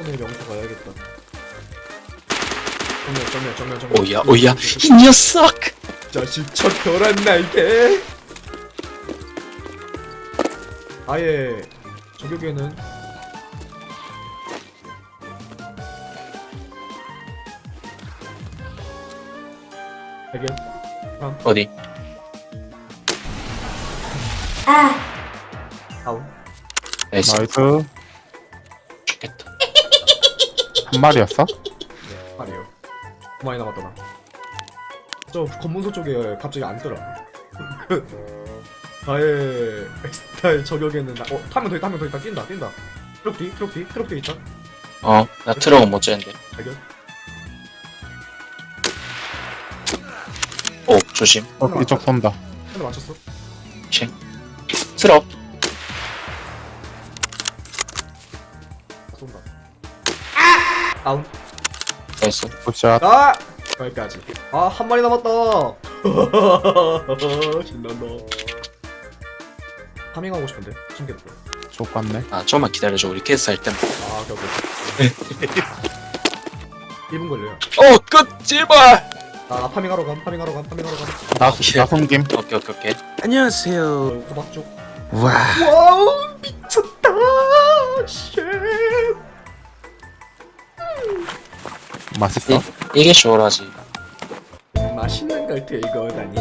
오늘 영수 가야겠다. 정면 정면 정면 정면. 오야 오야 이 녀석 자식 저 결한 날개. 아예 저격에는 해결. 어디 다운. 나이스 나이스 한 마리였어? 네, 말이에요. 두 많이 남았더라. 저 검문소 쪽에 갑자기 안 뜨라. 나의 엑스타일 저격에는 나, 어, 타면 더 있다, 타면 더 있다, 뛴다, 뛴다. 트럭 뒤, 트럭 뒤, 트럭 뒤 있다. 어 나 트럭은 못 쬐는데 발견. 오 조심 어, 이쪽 쏜다 하나 맞췄어. 칭 트럭 아! 다운. 나이스 굿샷 아! 여기까지. 아, 한 마리 남았다. 신난다. 파밍하고 싶은데. 숨겼다. 족같네 아 좀만 기다려줘 우리 캐스 할 때만 아, 오케이. 1분 걸려요. 어끝 제발 아, 파밍하러 감, 파밍하러 감, 파밍하러 감. 나, 예. 나 숨김 오케이 오케이 오케이 안녕하세요. 어, 호박 쪽. 와, 와우 미쳤다 쉣 맛있어? 이 게 쇼라지. 맛있는 걸 들고 오다니.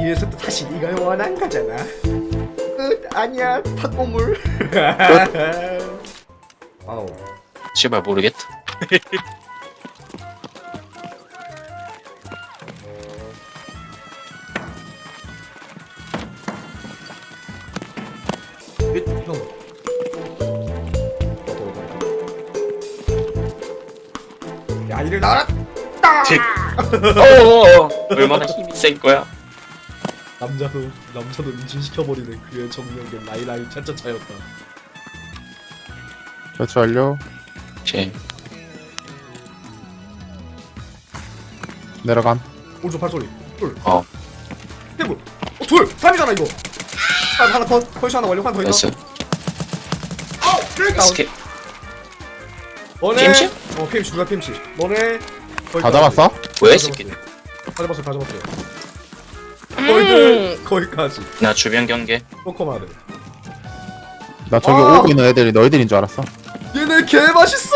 이래서 또 다시 이걸 원한 거잖아. 끝 아니야 탁고물. 아우. 제발 모르겠다. 윗, 형 야, 이를 나와라! 어어어 얼마나 힘이 센 거야 남자도, 남자도 인신시켜버리는 그의 정력의 라이라이 차차차였다. 결투 완료 오케이 내려감 오른쪽 발소리. 둘. 어 테이블. 어, 둘! 3이잖아, 이거! 하나, 하나 컷. 컷이 하나 완료. 하나 더? 나이스 아우! 다운. 스케 너네 PMC? 어 PMC 누가 PMC 너네 다 잡았어? 뭐야 이 새끼는 다 잡았어 다 잡았어요. 너희들 거기까지. 나 주변 경계. 포커마드. 나 저기 아! 오고 있는 애들이 너희들인 줄 알았어. 얘네 개 맛있어!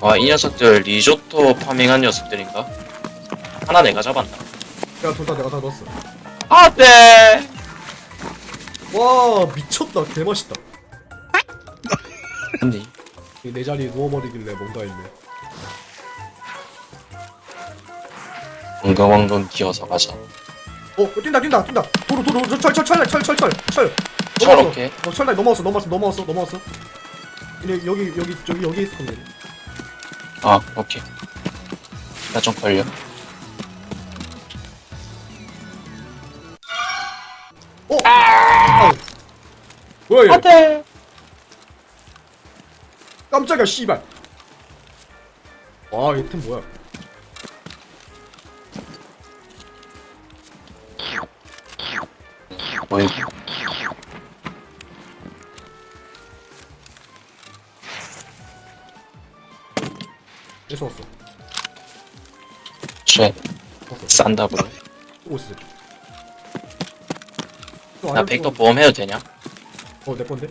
와 이 녀석들 리조또 파밍한 녀석들인가? 하나 내가 잡았나? 야 둘 다 내가 다 넣었어. 아네! 와 미쳤다. 개 맛있다. 근데 이 내 자리에 누워버리길래 뭔가 있네. 왕건왕건 기어서 가자. 어 뛴다 뛴다 뛴다. 도로 도로 철철철철철철철철 저렇게. 어 철날 넘어왔어 넘어왔어 넘어왔어 넘어왔어. 얘네 여기 여기 저기 여기 있을 건데. 아 오케이. 나 좀 걸려. 어? 아우 뭐야 얘? 안돼 깜짝이야 씨발. 와이 템 뭐야? 얘서 왔어? 쉣 왔어. 있어 나 백도 보험 해도 되냐? 어내 건데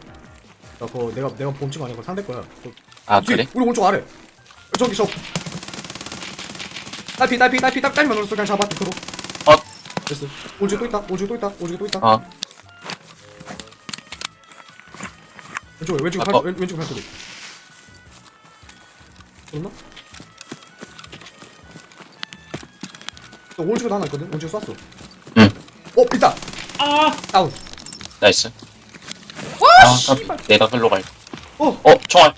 나 그거 내가 내가 보험증 아니고 상대 거야. 저, 아 뒤, 그래? 우리 오른쪽 아래. 저기 저 딸피 딸피 딸피 딸 딸만 눌렀어. 그냥 잡아 그로 어. 됐어. 오른쪽 또 있다. 오른쪽 또 있다. 오른쪽 또 있다. 어. 왼쪽에 왼쪽에 아, 팔 어. 왼, 왼쪽에 팔소리 그렇나? 너 오른쪽에도 하나 있거든? 오른쪽에 쐈어. 응. 어 있다. 아. 다운. 나이스. 와 아 씨발. 깜- 내가 글로 갈게 어? 어 총알.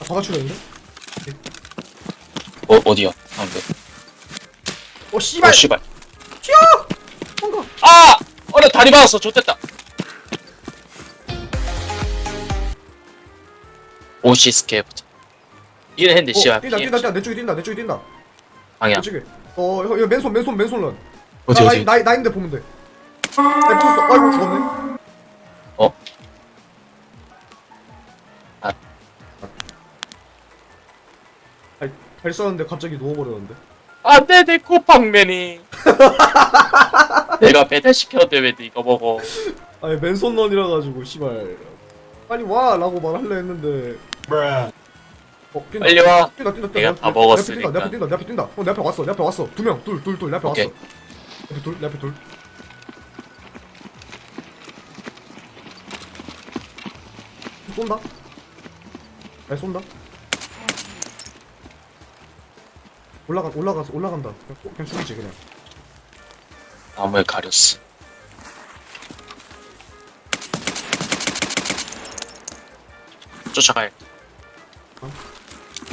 아, 더 갖추려는데? 어 어디야? 안 돼 어 씨발. 어 씨발. 튀어! 뭔가. 아! 어 나 다리 맞았어. 좋됐다. 오시 스케이프트 이래 했는데 어, 씨발. 뛴다 뛴다 뛴다. 내 쪽에 뛴다 내 쪽에 뛴다. 방향. 내 쪽에. 어 이거 이거 맨손 맨손 맨손 런. 어디 나, 어디? 나, 나 있는데 보면 돼. 나, 붙었어 아이고 죽었네 어? 아. 아, 잘 쐈는데 갑자기 누워버렸는데. 안돼 내 쿠팡맨이 내가 배달시켰는데 왜 이거 먹어 아니 맨손런이라 가지고 씨발 빨리 와라고 말할래 했는데. 어, 뛴다. 빨리 와 뛴다 뛴다 뛴다. 내가 내다 앞에 먹었으니까. 뛴다 내 앞에 뛴다 내 앞에 뛴다. 어, 내 앞에 왔어 내 앞에 왔어. 두 명, 둘, 둘, 둘, 내 앞에 오케이. 왔어. 내 앞에 둘, 내 앞에 둘. 쏜다. 잘 쏜다. 올라가 올라가서 올라간다. 그냥, 쏘- 그냥 죽이지 그냥. 나무에 가렸어 쫓아가야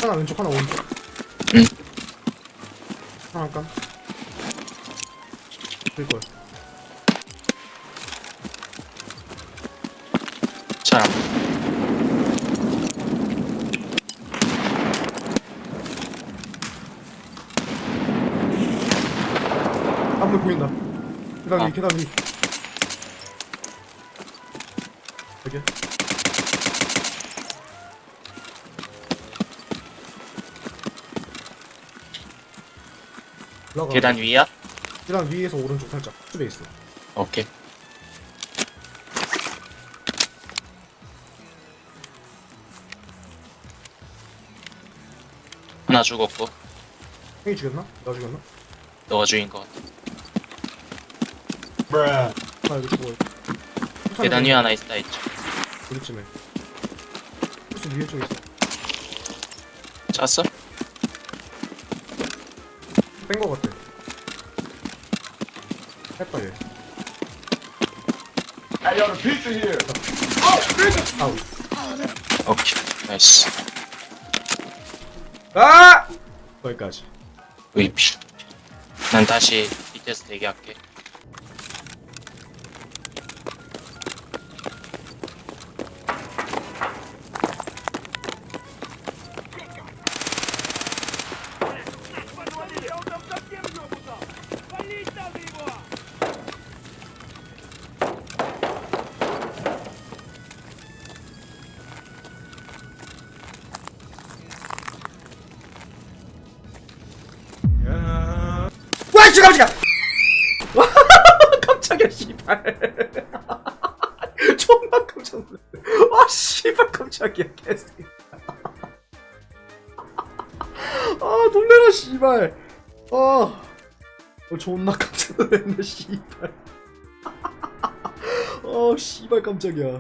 하나 왼쪽 하나 오른쪽. 응. 하나 할까? 될 거야. 사 람 한번 보인다. 계단 아. 위, 계단 위. 여기. 올라가. 계단 위야? 계단 위에서 오른쪽 살짝 숲에 있어. 오케이 하나 죽었고 형이 죽였나? 나 죽였나? 너가 죽인 것 같아 아 여기 죽어. 계단 위에 하나 있다 있죠 어디쯤에? 혹시 위에 쪽에 있어? 찼어? 뺀거 같아. 했다 얘. 아우. 오케이 나이스 아! 거기까지. 의피 난 다시 밑에서 대기할게 깜짝이야! 와, 깜짝이야, 씨발. 존나 깜짝 놀랐네. 와, 씨발, 깜짝이야, 개새끼. 아, 놀래라, 씨발. 아, 어, 존나 깜짝 놀랐네, 씨발. 어, 씨발, 깜짝이야.